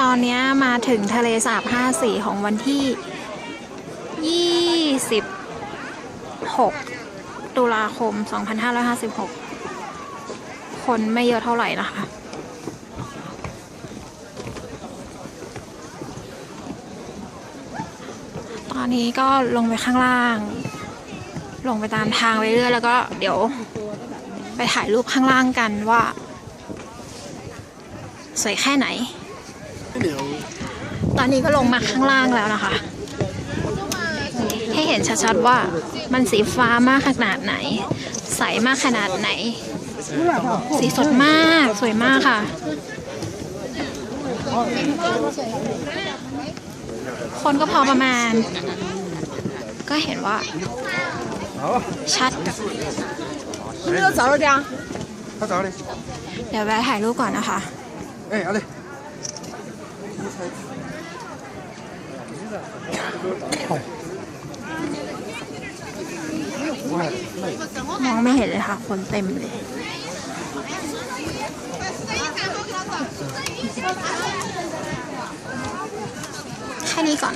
ตอนนี้มาถึงทะเลสาบห้าสีของวันที่ยี่สิบหกตุลาคม 2556 คนไม่เยอะเท่าไหร่นะคะตอนนี้ก็ลงไปข้างล่าง ลงไปตามทางไปเรื่อยแล้วก็เดี๋ยวไปถ่ายรูปข้างล่างกันว่า สวยแค่ไหน ตอนนี้ก็ลงมาข้างล่างแล้วนะคะ ให้เห็นชัดๆว่ามันสีฟ้ามากขนาดไหน ใสมากขนาดไหน สีสดมากสวยมากค่ะ คนก็พอประมาณ ก็เห็นว่า ชัดเดี๋ยวแวะถ่ายรูปก่อนนะคะ เอ้ยเอาเลย มองไม่เห็นเลยค่ะ คนเต็มเลยแค่นี้ก่อน